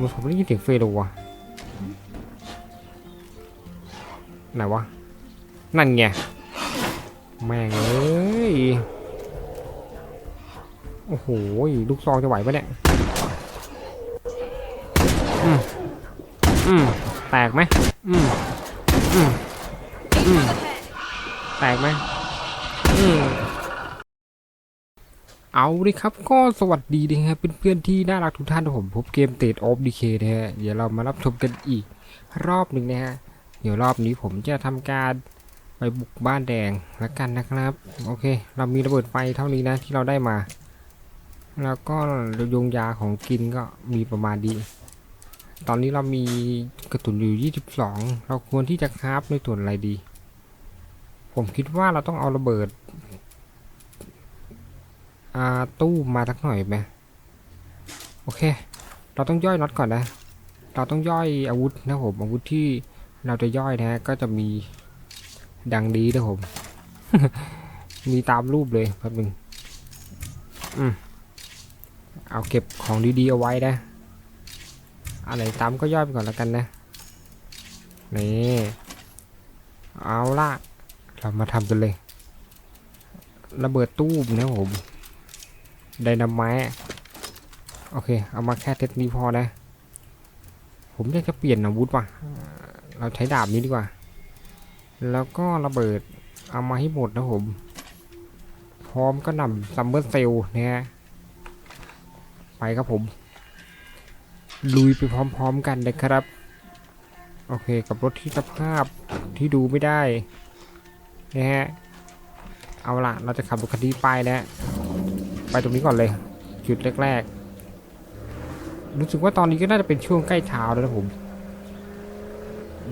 มันผมได้ยินเสียงเฟโลวะไหนวะ นั่นไง แม่งเอ้ย โอ้โห ลูกซองจะไหวปะเนี่ย อืม อืม แตกไหม อืม อืม อืม แตกไหม อืม เอาดิครับ ก็สวัสดีนะครับเพื่อนๆที่น่ารักทุกท่านนะผมพบเกมเตดออฟดีเคนะฮะเดี๋ยวเรามารับชมกันอีกรอบหนึ่งนะฮะเดี๋ยวรอบนี้ผมจะทำการไปบุกบ้านแดงแล้วกันนะครับ โอเค เรามีระเบิดไฟเท่านี้นะที่เราได้มา แล้วก็ยงยาของกินก็มีประมาณดี ตอนนี้เรามีกระสุนอยู่ 22 เราควรที่จะคราฟในส่วนอะไรดี ผมคิดว่าเราต้องเอาระเบิด อ่าตู้มาสักหน่อยไหมโอเค เราต้องย่อยน็อตก่อนนะ เราต้องย่อยอาวุธนะผมอาวุธที่เราจะย่อยนะฮะก็จะมีดังดีนะผม มีตามรูปเลยแป๊บนึงอืมเอาเก็บของดีๆเอาไว้นะ อะไรตามก็ย่อยไปก่อนแล้วกันนะ นี่ เอาละเรามาทำกันเลย ระเบิดตู้มนะผม ไดนาไมต์โอเค เอามาแค่เทสนี้พอนะ ผมอยากจะเปลี่ยนอาวุธว่ะ เราใช้ดาบนี้ดีกว่า แล้วก็ระเบิด เอามาให้หมดนะผม พร้อมก็นำซัมเมอร์เซลนะฮะ ไปครับผม ลุยไปพร้อมๆกันเลยครับ โอเค กับรถที่สภาพที่ดูไม่ได้นะฮะ เอาละเราจะขับรถคันนี้ไปนะ ไปตรงนี้ก่อนเลย จุดแรกๆ รู้สึกว่าตอนนี้ก็น่าจะเป็นช่วงใกล้เช้าแล้วนะผม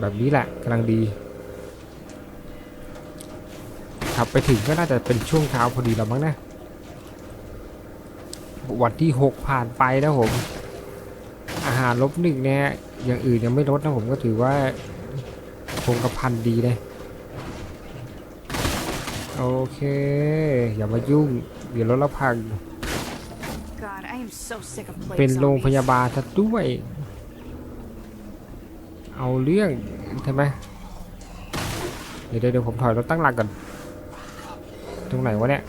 แบบนี้แหละกำลังดี ขับไปถึงก็น่าจะเป็นช่วงเช้าพอดีแล้วมั้งนะวันที่หกผ่านไปนะผม อาหารลบหนึ่งเนี่ยอย่างอื่นยังไม่ลดนะผมก็ถือว่าคงกระพันดีเลยโอเค อย่ามายุ่ง เดี๋ยวรถเราพัง God, I am so sick of plague เป็นโรงพ zombies. ยาบาลซะด้วย เอาเรื่องใช่ไหมเดี๋ยวเดี๋ยวเดี๋ยวผมถอยรถตั้งหลักก่อน ตรงไหนวะเนี่ย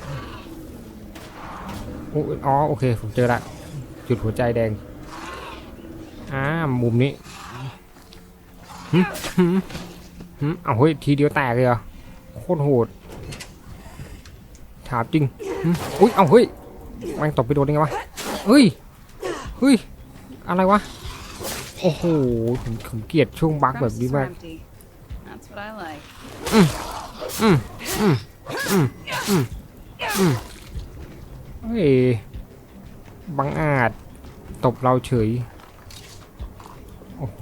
อุ๊ยอ๋อโอเคผมเจอละ จุดหัวใจแดง อ่ามุมนี้หึหึหึเอาเฮ้ยทีเดียวแตกเลยเหรอโคตรโหดถามจริงหึ อุ้ยเอ้าเฮ้ยแม่งตบไปโดนยังไงวะเฮ้ยเฮ้ยอะไรวะโอ้โหผมผมเกลียดช่วงบั๊กแบบนี้มากเฮ้ยบังอาจตบเราเฉยโอ้โห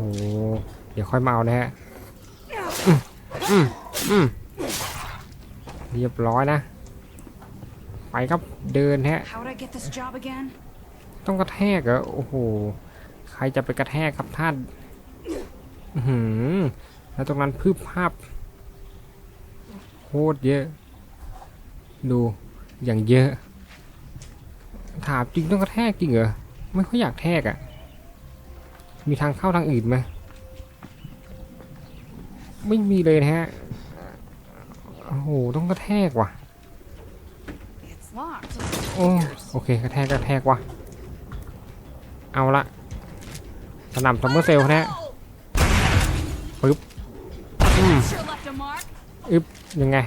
เดี๋ยวค่อยมาเอานะฮะอืมอืมอืมเรียบร้อยนะ ไปครับเดินฮะ How would I get this job again? ต้องกระแทกเหรอโอ้โหใครจะไปกระแทกครับท่านอือหือแล้วตรงนั้นพืบภาพโคตรเยอะ ดูอย่างเยอะ ถามจริงต้องกระแทกจริงเหรอไม่ค่อยอยากแทกอะ่ะ มีทางเข้าทางอื่นไหมไม่มีเลยนะฮะโอ้โหต้องกระแทกว่ะ It's locked. โอ้โอเคกระแทกกระแทกว่ะเอาละสนามซัมเมอร์เซลนะปึ๊บอืมอึบยังไง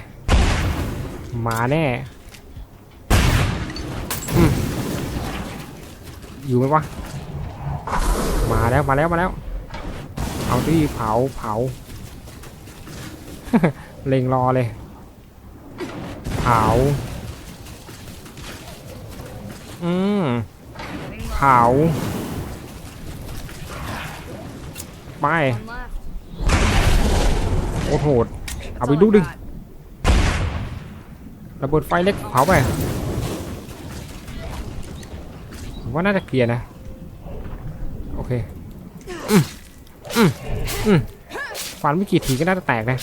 มาแน่อืมอยู่ไหมวะมาแล้วมาแล้วมาแล้ว เอาที่เผาเผาเล็งรอเลย เผา อืมเผาไป โอ้โหดเอาไปดูดิระเบิดไฟเล็กเผาไปผมว่าน่าจะเคลียร์นะ โอเคอืมอืมอืมฟันไม่กี่ทีก็น่าจะแตกนะ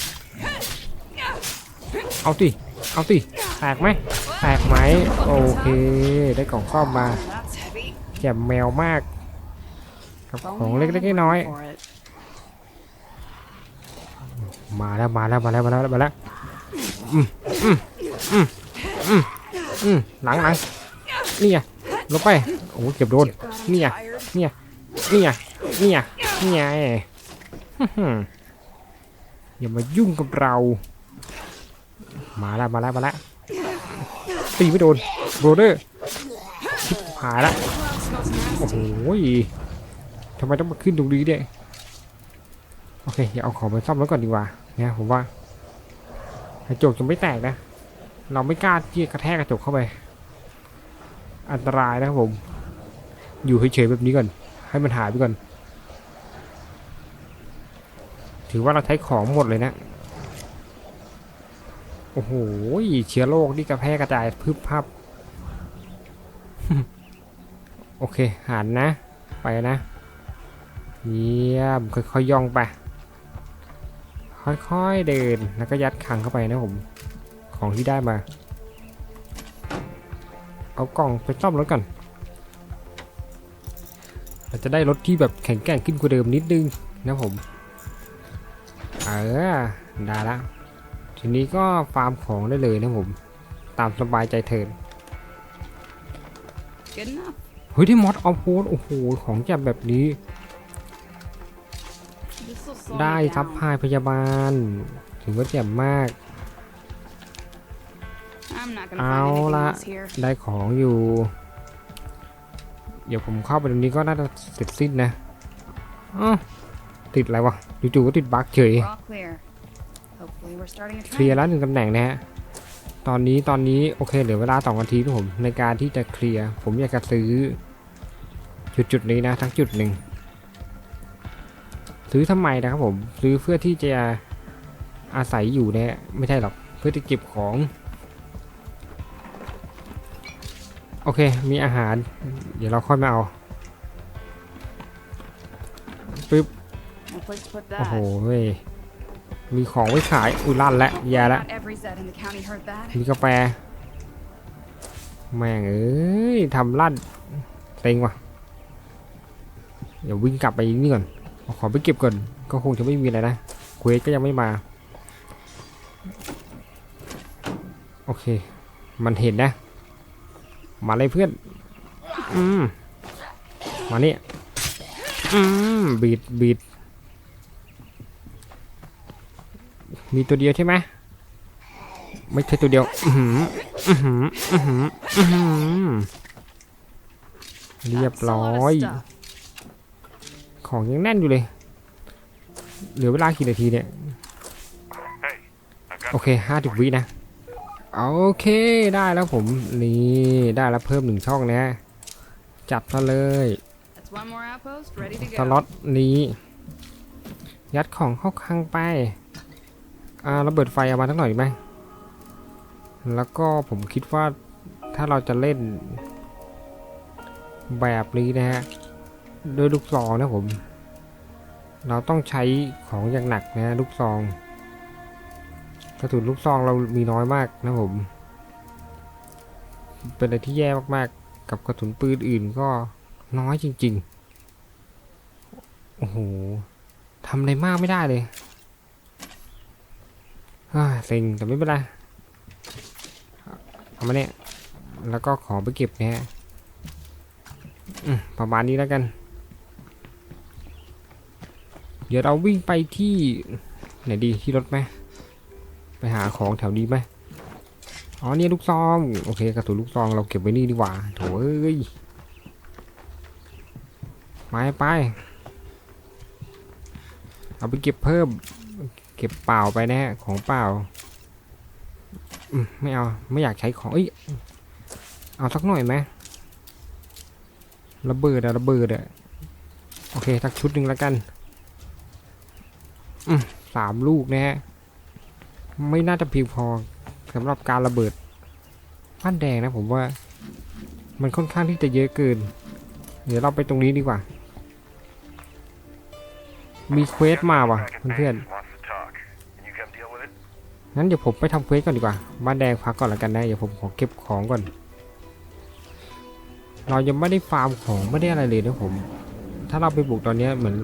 เอาสิเอาสิแตกไหม แตกไหมโอเค ได้กล่องซ่อมมาแจ่มแมวมากกับของเล็ก had ๆน้อยๆมาแล้วมาแล้วมาแล้วมาแล้วมาแล้วหลังหลังนี่ไงลงไปโอ้เก็บโดนนี่ไงนี่ไงนี่ไงนี่ไงฮึ่มอย่ามายุ่งกับเรา มาแล้วมาแล้วมาแล้ว ตีไม่โดนโบรเดอร์หายละโอ้โหทำไมต้องมาขึ้นตรงนี้เนี่ยโอเคอย่าเอาของไปซ่อมไว้ก่อนดีกว่าเนี่ยผมว่ากระจกจะไม่แตกนะ เราไม่กล้าที่จะกระแทกกระจกเข้าไป อันตรายนะครับผม อยู่เฉยๆแบบนี้ก่อน ให้มันหายไปก่อน ถือว่าเราใช้ของหมดเลยนะ โอ้โหเชื้อโรคนี่กระแพร่กระจายพึบพับ โอเค หันนะ ไปนะ เยี่ยม ค่อยๆย่องไป ค่อยๆเดิน แล้วก็ยัดขังเข้าไปนะผม ของที่ได้มา เอากล่องไปซ่อมรถก่อนเราจะได้รถที่แบบแข็งแกร่งขึ้นกว่าเดิมนิดนึงนะผม เออ ได้ละ ทีนี้ก็ฟาร์มของได้เลยนะผม ตามสบายใจเถิด Good enough. เฮ้ยได้มอสเอาโพสโอ้โห ของแจ่มแบบนี้ This will slow ได้ me ซับ down. พลายพยาบาล ถือว่าแจ่มมาก I'm not gonna เอา find anything ละ else here. ได้ของอยู่ เดี๋ยวผมเข้าไปตรงนี้ก็น่าจะเสร็จสิ้นนะอ้าวติดอะไรวะจู่ๆก็ติดบั๊กเฉย เคลียร์ trend. แล้วหนึ่งตำแหน่งนะฮะตอนนี้ตอนนี้โอเคเหลือเวลาสองนาทีนะผมในการที่จะเคลียร์ผมอยากจะซื้อ จุดจุดๆนี้นะทั้งจุดหนึ่งซื้อทำไมนะครับผมซื้อเพื่อที่จะอาศัยอยู่เนี่ยไม่ใช่หรอกเพื่อที่เก็บของโอเค มีอาหาร เดี๋ยวเราค่อยมาเอาปึ๊บ No place to put โอ้โห that. เว้ย มีของไว้ขาย อุ้ยลั่นแล้วแย่แล้ว Not every Zed in the county heard that. มีกาแฟ แม่งเอ้ยทำลั่นเต็งว่ะ เดี๋ยววิ่งกลับไปนี่ก่อนเอาของไปเก็บก่อน ก็คงจะไม่มีอะไรนะ เควสก็ยังไม่มา โอเค มันเห็นนะ มาเลยเพื่อน อืม มานี่อืม บีดบีด มีตัวเดียวใช่ไหมไม่ใช่ตัวเดียวอื้อหืออื้อหืออื้อหืออื้อหือเรียบ That's a ร้อ lot of ย stuff. ของยังแน่นอยู่เลย เหลือเวลากี่นาทีเนี่ย โอเคห้าสิบวินะ โอเคได้แล้วผม นี่ได้แล้วเพิ่มหนึ่งช่องนะ จับซะเลย That's one more outpost ready to สล็อ go. ตนี้ ยัดของเข้าคลังไป อ่าระเบิดไฟเอามาสักหน่อยดีไหมแล้วก็ผมคิดว่าถ้าเราจะเล่นแบบนี้นะฮะด้วยลูกซองนะผม เราต้องใช้ของอย่างหนักนะฮะลูกซองกระสุนลูกซองเรามีน้อยมากนะผม เป็นอะไรที่แย่มากๆ กับกระสุนปืนอื่นก็น้อยจริง ๆ โอ้โหทำอะไรมากไม่ได้เลย เซ็งแต่ไม่เป็นไรเอามาเนี่ย แล้วก็ขอไปเก็บนี่ยอืมประมาณนี้แล้วกัน เดี๋ยวเราวิ่งไปที่ไหนดีที่รถไหมไปหาของแถวนี้ไหมอ๋อเนี่ยลูกซองโอเคกระสุนลูกซองเราเก็บไว้นี่ดีกว่าโถเอ้ยไปไปเอาไปเก็บเพิ่ม ก็บเปล่าไปนะฮะของเปล่าไม่เอาไม่อยากใช้ของเอ้ยเอาสักหน่อยไหมระเบิดอะระเบิดอะโอเคสักชุดหนึ่งแล้วกันอืมสามลูกนะฮะไม่น่าจะเพียงพอสำหรับการระเบิดบ้านแดงนะผมว่า มันค่อนข้างที่จะเยอะเกิน เดี๋ยวเราไปตรงนี้ดีกว่า มีเควสมาว่ะเพื่อน งั้นเดี๋ยวผมไปทำเควสก่อนดีกว่าบ้านแดงพักก่อนล้วกันนะเดี๋ยวผมขอเก็บของก่อน เรายังไม่ได้ฟาร์มของไม่ได้อะไรเลยนะผม ถ้าเราไปบุกตอนนี้เหมือน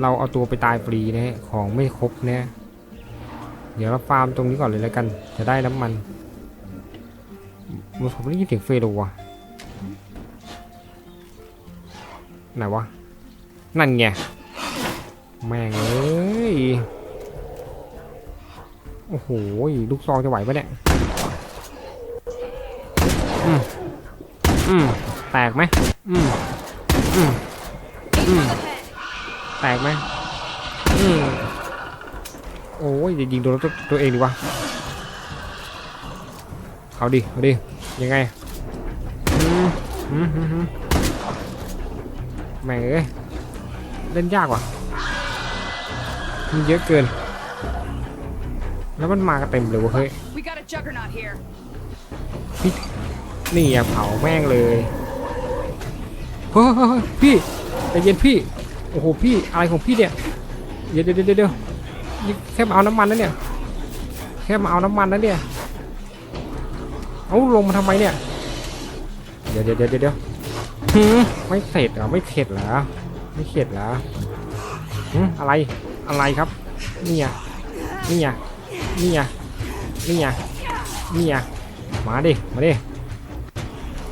เราเอาตัวไปตายฟรีนะของไม่ครบนะเดี๋ยวเราฟาร์มตรงนี้ก่อนเลยล้วกัน จะได้น้ำมันมันผมได้ยินเสียงเฟโรว่ะไหนวะ นั่นไง แม่งเอ้ย โอ้โหลูกซองจะไหวปะเนี่ยอืมอืมแตกไหมอืมอืมอืมแตกไหมอืมโอ้ยจะยิงโดนตัวตัวเองดีวะเอาดิเอาดิยังไงอืมอืมอืมแม่งเอ้ยเล่นยากว่ะมันเยอะเกิน แล้วมันมากันเต็มเลยเวะเฮ้ย We got a juggernaut here. นี่อย่าเผาแม่งเลยเฮ้ยเฮ้ยเฮ้ยพี่ใจเย็นพี่โอ้โหพี่อะไรของพี่เนี่ยเดี๋ยวเดี๋ยวเดี๋ยวเดี๋ยวนี่แค่มาเอาน้ำมันนะเนี่ยแค่มาเอาน้ำมันนะเนี่ยเอาลงมาทำไมเนี่ยเดี๋ยวเดี๋ยวเดี๋ยวเดี๋ยวหืมไม่เสร็จเหรอไม่เข็ดเหรอไม่เข็ดเหรอหืมอะไรอะไรครับนี่ไงนี่ไง นี่ไงนี่ไงนี่ไงมาดิ มาดิ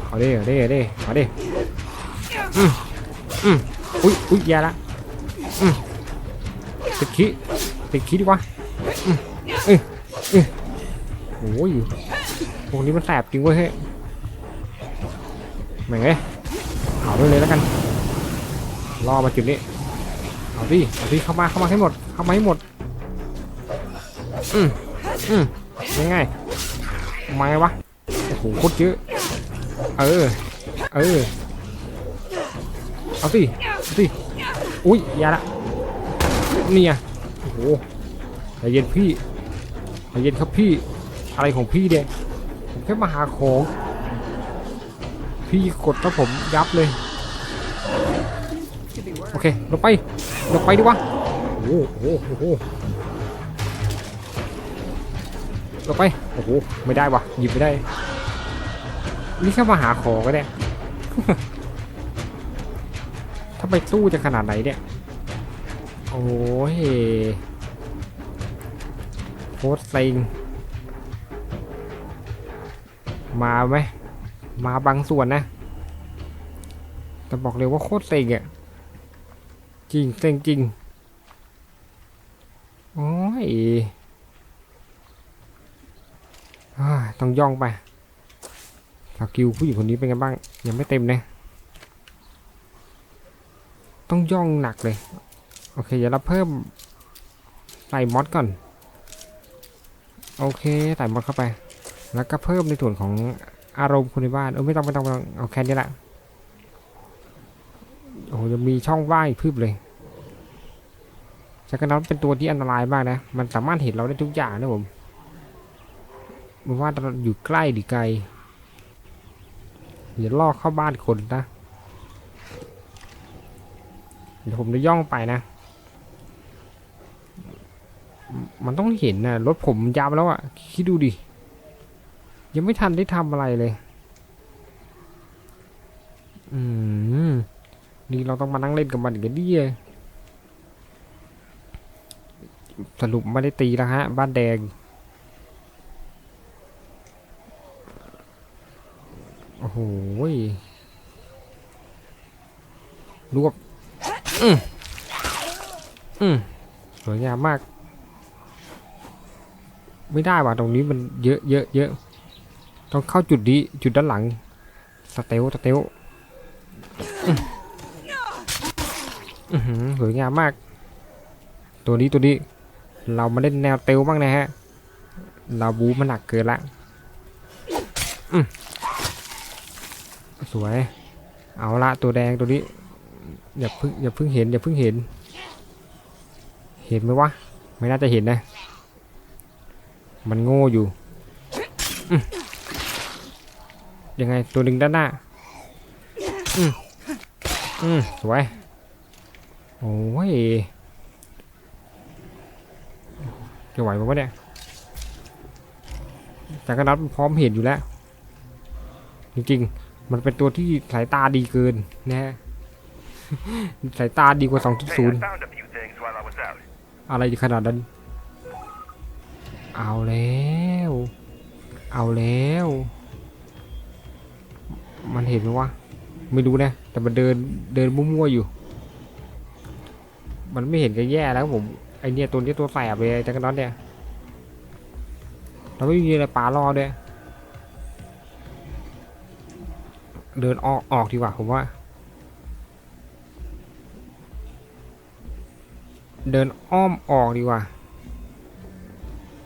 เอาดิเอาดิเอาดิมาดิอืมอืมอุ้ยอุ้ยแย่ละอืมติดขี้ติดขี้ดีกว่าอืมอ้ยเอ้ยโอ้ยพวกนี้มันแสบจริงเว้ยเฮ้ยแม่งเอ้ยเอาไปเลยแล้วกัน รอมาจุดนี้ เอาดิ เอาดิ เข้ามา เข้ามาให้หมด เข้ามาให้หมด อืมอืมยังไงมาไงวะ โอ้โหโคตรเยอะ เออ เออ เอาสิเอาสิอุ้ยยาละนี่ไงโอ้โหใจเย็นพี่ใจเย็นครับพี่ อะไรของพี่เนี่ยผมแค่มาหาของ พี่กดแล้วผมยับเลย โอเคลงไปลงไปดิวะโอ้โหโอ้โห ลงไป โอ้โห ไม่ได้วะหยิบไม่ได้ นี่แค่มาหาของก็ได้ถ้าไปตู้จะขนาดไหนเนี่ย โอ้ยโคตรเซ็งมาไหม มาบางส่วนนะ แต่บอกเลยว่าโคตรเซ็งอะจริงเซ็งจริง โอ้ยอ้าย ต้องย่องไปสกิลผู้หญิงคนนี้เป็นไงบ้าง ยังไม่เต็มนะต้องย่องหนักเลย โอเคเดี๋ยวเราเพิ่มใส่มอดก่อน โอเคใส่มอดเข้าไป แล้วก็เพิ่มในส่วนของอารมณ์คนในบ้านเออไม่ต้องไม่ต้องไม่ต้องเอาแค่นี้แหละโอ้โหยังมีช่องว่างอีกพึบเลยจักรนัทเป็นตัวที่อันตรายมากนะ มันสามารถเห็นเราได้ทุกอย่างนะผม ว่าเราอยู่ใกล้หรือไกลอย่าล่อเข้าบ้านคนนะ เดี๋ยวผมจะย่องไปนะ มันต้องเห็นนะรถผมยาวแล้วอะ่ะ คิดดูดิ ยังไม่ทันได้ทำอะไรเลย อืม นี่เราต้องมานั่งเล่นกับมันอีกันดิสรุปไม่ได้ตีแล้วฮะ บ้านแดง อ้โหรวบอืมอืมสวยงามมาก ไม่ได้ว่ะตรงนี้มันเยอะเยอะเยอะต้องเข้าจุดนี้จุดด้านหลังสเตลสเตลอือหือสวยงามมาก ตัวนี้ตัวนี้ เรามาเล่นแนวเตลบ้างนะฮะ เราบูมันหนักเกินละอืม วย เอาละตัวแดงตัวนี้ อย่าเพิ่งอย่าเพิ่งเห็นอย่าเพิ่งเห็น เห็นไหมวะ ไม่น่าจะเห็นนะ มันโง่อยู่อยังไงตัวหนึ่งด้านหน้า อืมอืมสวย โอ้ยจะไหวปะวะเนี่ยแต่ก็นัดพร้อมเห็นอยู่แล้ว จริงๆ มันเป็นตัวที่สายตาดีเกินนะฮะสายตาดีกว่า 2.0 hey, อะไรขนาดนั้น เอาแล้ว เอาแล้ว มันเห็นไหมวะ ไม่รู้นะ แต่มันเดินเดินมั่วๆอยู่ มันไม่เห็นก็แย่แล้วผม ไอเนี่ยตัวนี้ตัวแสบเลยจักรน็อตเนี่ย เราไม่มีอะไรปลารอด้วย เดินออกออกดีกว่าผมว่า เดินอ้อมออกดีกว่า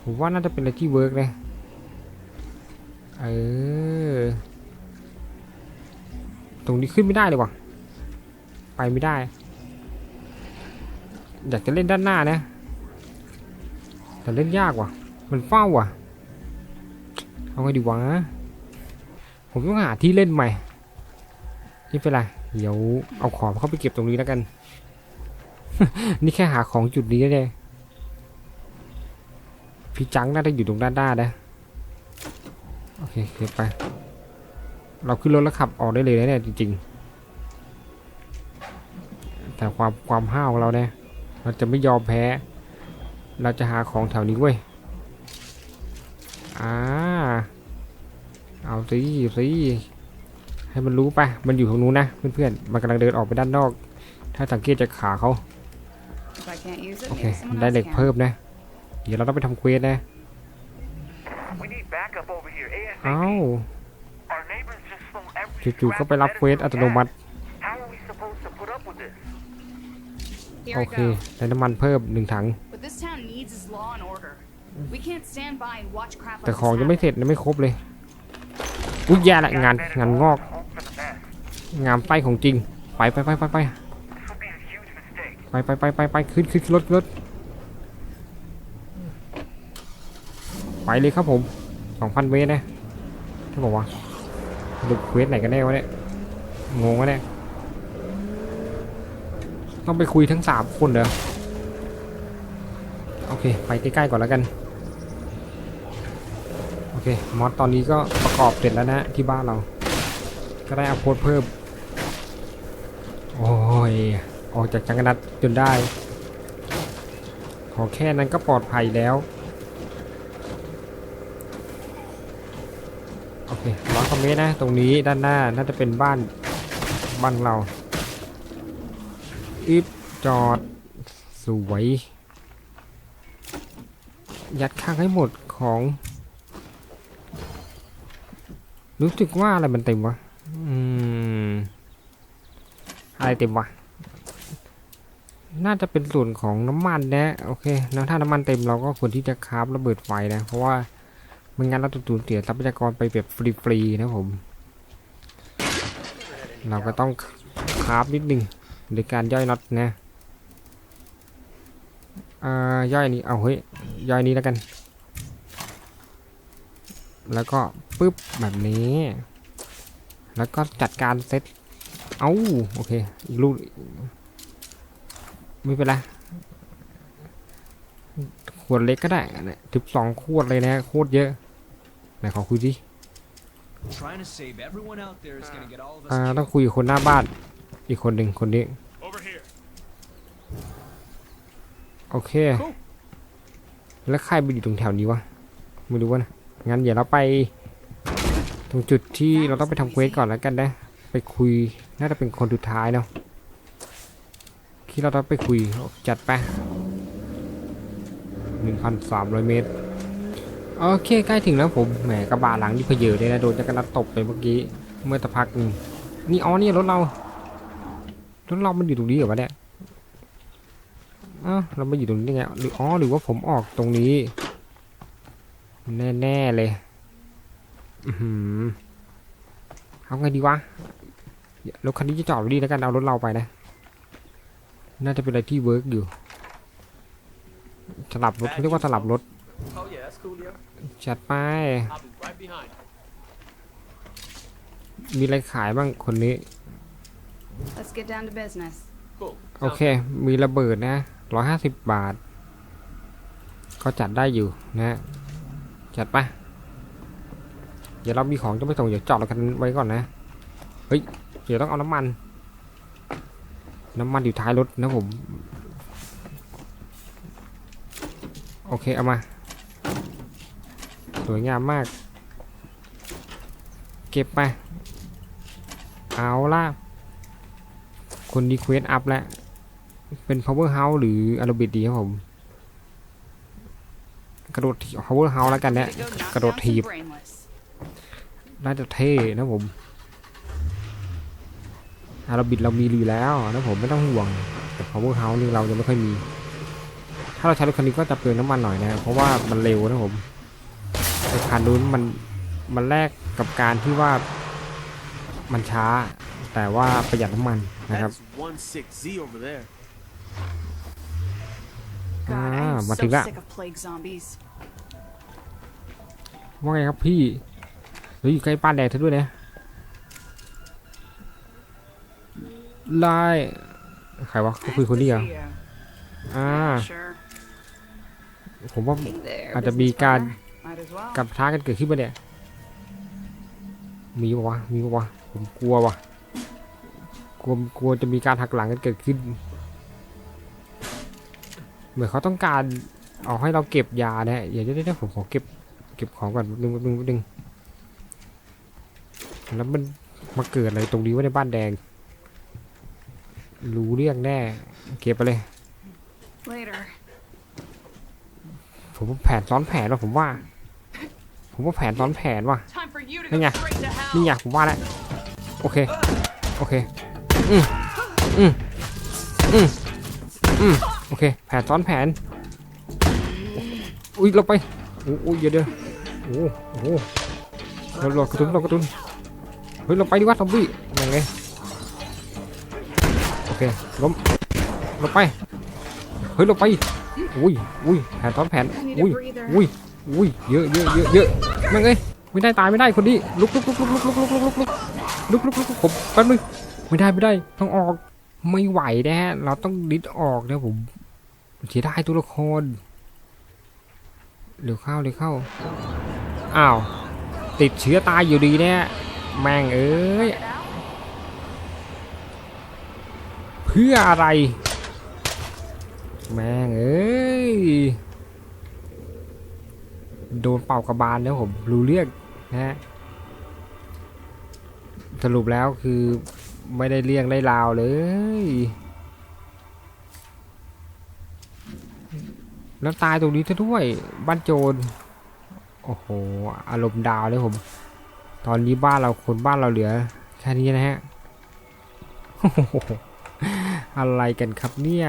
ผมว่าน่าจะเป็นอะไรที่เวิร์กเลยเออ ตรงนี้ขึ้นไม่ได้เลยว่ะ ไปไม่ได้ อยากจะเล่นด้านหน้านะ แต่เล่นยากว่ะ มันเฝ้าว่ะ เอาไงดีวะ ผมต้องหาที่เล่นใหม่ นี่เป็นไรเดี๋ยวเอาของเข้าไปเก็บตรงนี้แล้วกัน นี่แค่หาของจุดนี้เลยพี่จังน่าจะอยู่ตรงด้านหน้านะโอเคเก็บไป เราขึ้นรถแล้วขับออกได้เลยนะเนี่ยจริง ๆ แต่ความความห้าวของเราเนี่ยเราจะไม่ยอมแพ้ เราจะหาของแถวนี้เว้ยอ่าเอาสิสิ ให้มันรู้ไปมันอยู่ตรงนู้นนะเพื่อนๆ มันกำลังเดินออกไปด้านนอก ถ้าสังเกตจากขาเขา If I can't use it, โอเค maybe someone ได้ else เหล็ก can. เพิ่มนะ เดี๋ยวเราต้องไปทำเควสนะ We need backup over here เอ้า ASAP. Our neighbors just stole every จู่ๆก็ scrap ไปรับ of เควส medicine อั we ตโนมัติ had. How are we supposed to put up with this? Here โอ we เค go. ได้น้ำมันเพิ่มหนึ่งถัง What this town needs is law and order. We can't stand by and watch crap like แต่ this ของยังไม่ happen. เสร็จยังไม่ครบเลย อุ้ยแย่ละงาน Got งาน men งอก งานไส้ของจริง ไปไปไปไปไปไปไปไปไปไปขึ้นขึ้นรถรถไปเลยครับผมสองพันเมตรนะถ้าบอกว่าดูเควสไหนกันแน่วะเนี่ยงงวะเนี่ยต้องไปคุยทั้งสามคนเหรอโอเค ไปใกล้ๆก่อนแล้วกันโอเคมอสตอนนี้ก็ประกอบเสร็จแล้วนะที่บ้านเรา ก็ได้อัพโพสเพิ่ม อยออกจากจังกรนัดจนได้ ขอแค่นั้นก็ปลอดภัยแล้ว โอเคร้อยคอมเมตรนะ ตรงนี้ด้านหน้าน่าจะเป็นบ้านบ้านเราอึบจอด สวย ยัดข้างให้หมดของ รู้สึกว่าอะไรมันเต็มวะ อืม อะไรเต็มวะ น่าจะเป็นส่วนของน้ำมันนะโอเคแล้วถ้าน้ำมันเต็มเราก็ควรที่จะคราฟระเบิดไฟนะ เพราะว่าไม่งั้นเราจะสูญเสียทรัพยากรไปแบบฟรีๆนะผม เราก็ต้องคราฟนิดนึงโดยการย่อยน็อตนะอ่าย่อยนี้เอาเฮ้ยย่อยนี้แล้วกัน แล้วก็ปึ๊บแบบนี้ แล้วก็จัดการเซตเอาโอเคอีกลูก ไม่เป็นไรขวดเล็กก็ได้สิบสองขวดเลยนะโคตรเยอะไหนขอคุยดิ Trying to save everyone out there is gonna get all of us อ่า killed. ต้องคุยกับคนหน้าบ้าน อีกคนหนึ่งคนนี้ Over here. โอเค แล้วใครไปอยู่ตรงแถวนี้วะไม่รู้ว่านะงั้นเดี๋ยวเราไป ตรงจุดที่เราต้องไปทำเควสก่อนแล้วกันนะ ไปคุยน่าจะเป็นคนสุดท้ายเนาะ ที่เราต้องไปคุยจัดไปหนึ่งพันสามร้อยเมตร โอเคใกล้ถึงแล้วผม แหมกระบะหลังนี่เพเยอเลยนะ โดนจักรนัดตบไปเมื่อกี้ เมื่อตะพักนึงนี่อ๋อนี่รถเรา รถเรา มันอยู่ตรงนี้เหรอวะเนี่ยอ้าเรามาอยู่ตรงนี้ได้ไง หรืออ๋อหรือว่าผมออกตรงนี้ แน่ๆเลยอือหือเอาไงดีวะรถคันนี้จะจอดดีแล้วกันเอารถเราไปนะ น่าจะเป็นอะไรที่เวิร์กอยู่ สลับรถเขาเรียกว่าสลับรถ Oh yeah, that's cool, Leo. จัดไป I'll be right behind. มีอะไรขายบ้างคนนี้ Let's get down to business. Cool. โอเค มีระเบิดนะร้อยห้าสิบบาท ก็จัดได้อยู่นะ จัดไปเดี๋ยวเรามีของจะไม่ส่งเดี๋ยวจอดเรากันไว้ก่อนนะ เฮ้ย เดี๋ยวต้องเอาน้ำมัน น้ำมันอยู่ท้ายรถนะผม โอเค เอามา สวยงามมาก เก็บไป เอาล่ะ คนดีเควสอัพแล้ว เป็น power house หรืออาราบิดดีครับผม กระโดดถีบ power house แล้วกันเนี่ยกระโดดถีบน่าจะเท่นะผม อาราบิดเรามีอยู่แล้วนะผมไม่ต้องห่วง แต่ power house นี่เราจะไม่ค่อยมี ถ้าเราใช้รถคันนี้ก็จะเปลืองน้ำมันหน่อยนะเพราะว่ามันเร็วนะผมไอ้คันนู้นมันมันแลกกับการที่ว่ามันช้า แต่ว่าประหยัดน้ำมันนะครับ That's one six Z over there. God, I Ah, am so mati nggak? sick of plague zombies. ว่าไงครับพี่เราอยู่ใกล้ป้านแดงเธอด้วยนะ ไล่ใครวะเขาคุยคนนี้เหรออ่า ผมว่าอาจจะมีการกับท้ากันเกิดขึ้นมาเนี่ย มีปะวะ มีปะวะ ผมกลัววะกลัวกลัวจะมีการหักหลังกันเกิดขึ้น เหมือนเขาต้องการเอาให้เราเก็บยาเนี่ยเดี๋ยวเดี๋ยวเดี๋ยวผมขอเก็บเก็บของก่อนแป๊บนึงแป๊บนึงแป๊บนึงแล้วมันมาเกิดอะไรตรงนี้วะในบ้านแดง รู้เรื่องแน่ เก็บไปเลย Later. ผมว่าแผนซ้อนแผนว่ะผมว่า ผมว่าแผนซ้อนแผนว่ะ Time for you to Đây go nha. straight to hell. นี่ไงผมว่าแล้วโอเค โอเค อืมอืมอืมอืมโอเค แผนซ้อนแผน อุ้ยเราไปโอ้ยเดี๋ยวเดี๋ยวโอ้โหเราเรากระตุ้นเรากระตุ้นเฮ้ยเราไปดีกว่าซอมบี้ยังไงโอ เคล้มเราไปเฮ้ยเราไปอุ้ยอุ้ยแผนซ้อนแผนอุ้ยอุ้ยอุ้ยเยอะเยอะเยอะเยอะแม่งเอ้ยไม่ได้ตายไม่ได้คนนี้ลุกลุกลุกลุกลุกลุกลุกลุกลุกลุกลุกลุกลุกผมแป๊บนึงไม่ได้ไม่ได้ต้องออกไม่ไหวนะฮะเราต้องดิดออกนะผมเสียดายตัวละครเร็วเข้าเร็วเข้าอ้าวติดเชื้อตายอยู่ดีเนี่ยแม่งเอ้ย Get out? เพื่ออะไร แม่งเอ้ย โดนเป่ากระบาลแล้วผมรู้เรื่องนะฮะสรุปแล้วคือไม่ได้เลี่ยงได้ราวเลย แล้วตายตรงนี้ซะด้วยบ้านโจร โอ้โห อารมณ์ดาวเลยผม ตอนนี้บ้านเราคนบ้านเราเหลือ แค่นี้นะฮะ อะไรกันครับเนี่ย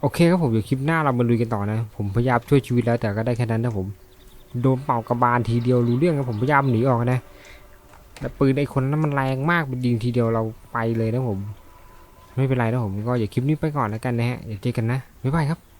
โอเคครับผมเดี๋ยวคลิปหน้าเรามาลุยกันต่อนะ ผมพยายามช่วยชีวิตแล้วแต่ก็ได้แค่นั้นนะผม โดนเป่ากระบาลทีเดียวรู้เรื่องครับผมพยายามหนีออกนะแต่ปืนไอ้คนนั้นมันแรงมากมันยิงทีเดียวเราไปเลยนะผม ไม่เป็นไรนะผมก็อย่าคลิปนี้ไปก่อนแล้วกันนะฮะอย่าเจอกันนะบ๊ายบายครับ